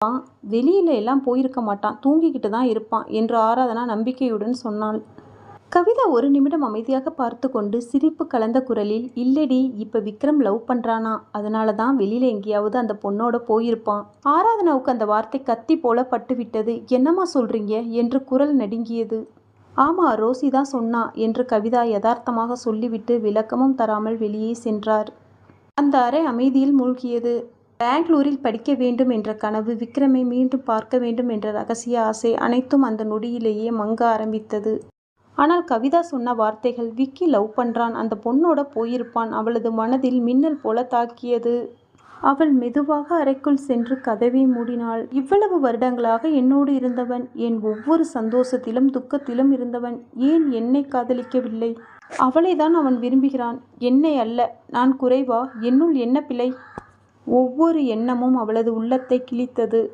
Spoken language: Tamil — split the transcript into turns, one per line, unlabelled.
இருப்பான். வெளியில எல்லாம் போயிருக்க மாட்டான். தூங்கிக்கிட்டு தான் இருப்பான் என்று ஆராதனா நம்பிக்கையுடன் சொன்னாள். கவிதா ஒரு நிமிடம் அமைதியாக பார்த்து கொண்டு சிரிப்பு கலந்த குரலில் இல்லடி இப்ப விக்ரம் லவ் பண்றானா? அதனால தான் வெளியில எங்கேயாவது அந்த பொண்ணோட போயிருப்பான். ஆராதனாவுக்கு அந்த வார்த்தை கத்தி போல பட்டுவிட்டது. என்னம்மா சொல்றீங்க என்று குரல் நடுங்கியது. ஆமா ரோசி தான் சொன்னா என்று கவிதா யதார்த்தமாக சொல்லிவிட்டு விளக்கமும் தராமல் வெளியே சென்றார். அந்த அறை அமைதியில் மூழ்கியது. பெங்களூரில் படிக்க வேண்டும் என்ற கனவு விக்ரமை மீண்டும் பார்க்க வேண்டும் என்ற ரகசிய ஆசை அனைத்தும் அந்த நொடியிலேயே மங்க ஆரம்பித்தது. ஆனால் கவிதா சொன்ன வார்த்தைகள் விக்கி லவ் பண்ணுறான் அந்த பொண்ணோட போயிருப்பான் அவளது மனதில் மின்னல் போல தாக்கியது. அவள் மெதுவாக அறைக்குள் சென்று கதவை மூடினாள். இவ்வளவு வருடங்களாக என்னோடு இருந்தவன் என் ஒவ்வொரு சந்தோஷத்திலும் துக்கத்திலும் இருந்தவன். ஏன் என்னை காதலிக்கவில்லை? அவளை தான் அவன் விரும்புகிறான். என்னை அல்ல நான் குறைவா? என்னுள் என்ன பிழை? ஒவ்வொரு எண்ணமும் அவளது உள்ளத்தை கிழித்தது.